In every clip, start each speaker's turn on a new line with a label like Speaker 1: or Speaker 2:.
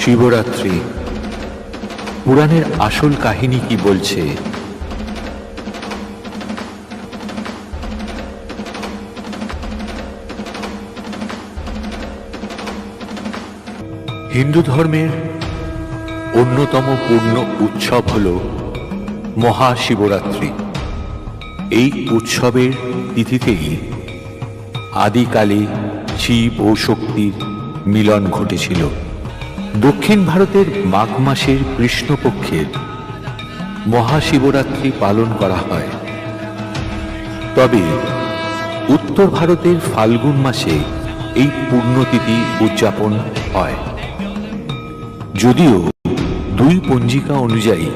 Speaker 1: শিবরাত্রি। পুরাণের আসল কাহিনী কি বলছে? হিন্দু ধর্মের অন্যতম পূর্ণ উৎসব হল মহাশিবরাত্রি। এই উৎসবের তিথিতেই আদিকালে শিব ও শক্তির মিলন ঘটেছিল। দক্ষিণ ভারতের মাঘ মাসের কৃষ্ণপক্ষের মহাশিবরাত্রি পালন করা হয়। তবে উত্তর ভারতের ফাল্গুন মাসে এই পুণ্যতিথি উদযাপন হয়। যদিও দুই পঞ্জিকা অনুযায়ী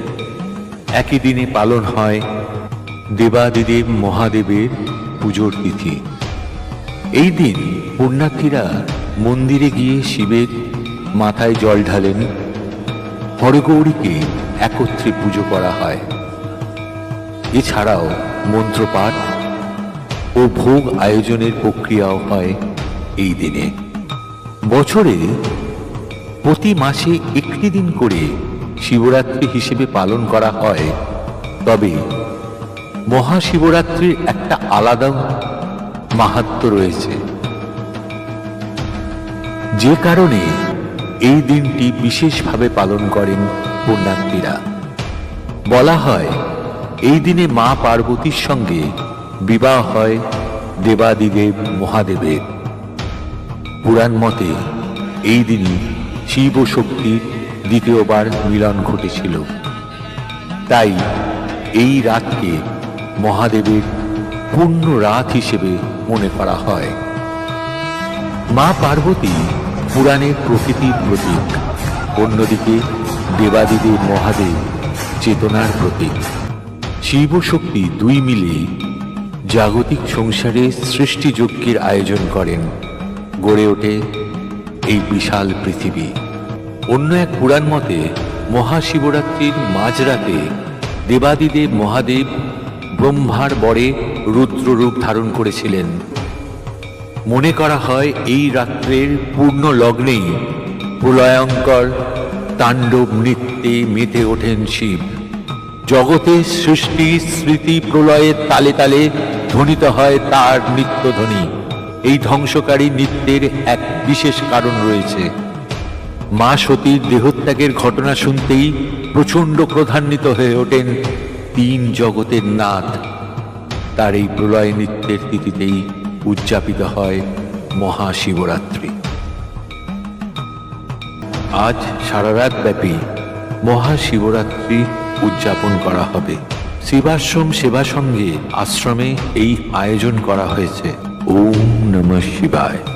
Speaker 1: একই দিনে পালন হয় দেবাদিদেব মহাদেবের পুজোর তিথি। এই দিন পুণ্যার্থীরা মন্দিরে গিয়ে শিবের মাথায় জল ঢালেন। হরগৌরীকে একত্রে পুজো করা হয়। এছাড়াও মন্ত্রপাঠ ও ভোগ আয়োজনের প্রক্রিয়াও হয় এই দিনে। বছরে প্রতি মাসে একটি দিন করে শিবরাত্রি হিসেবে পালন করা হয়। তবে মহাশিবরাত্রির একটা আলাদা মাহাত্ম রয়েছে। যে কারণে এই দিনটি বিশেষভাবে পালন করেন পুণ্যার্থীরা বলা হয়, এই দিনে মা পার্বতীর সঙ্গে বিবাহ হয় দেবাদিদেব মহাদেবের। পুরাণ মতে, এই দিনই শিব শক্তির দ্বিতীয়বার মিলন ঘটেছিল। তাই এই রাতকে মহাদেবের পূর্ণ রাত হিসেবে মনে করা হয়। মা পার্বতী পুরাণের প্রকৃতির প্রতীক। অন্যদিকে দেবাদিদেব মহাদেব চেতনার প্রতীক। শিব ও শক্তি দুই মিলে জাগতিক সংসারে সৃষ্টি যজ্ঞের আয়োজন করেন। গড়ে ওঠে এই বিশাল পৃথিবী। অন্য এক পুরাণ মতে, মহাশিবরাত্রির মাঝরাতে দেবাদিদেব মহাদেব ব্রহ্মার বরে রুদ্ররূপ ধারণ করেছিলেন। মনে করা হয় এই রাত্রের পূর্ণ লগ্নেই প্রলয়ঙ্কর তাণ্ডব নৃত্যে মেতে ওঠেন শিব। জগতে সৃষ্টি স্মৃতি প্রলয়ের তালে তালে ধ্বনিত হয় তার নৃত্যধ্বনি। এই ধ্বংসকারী নৃত্যের এক বিশেষ কারণ রয়েছে। মা সতীর দেহত্যাগের ঘটনা শুনতেই প্রচণ্ড ক্রধান্বিত হয়ে ওঠেন তিন জগতের নাথ। তার এই প্রলয় নৃত্যের তিথিতেই উদযাপিত হয় মহাশিবরাত্রি। আজ সারা রাত ব্যাপী মহাশিবরাত্রি উদযাপন করা হবে। শিবাশ্রম সেবা সঙ্গে আশ্রমে এই আয়োজন করা হয়েছে। ওম নমঃ শিবায়।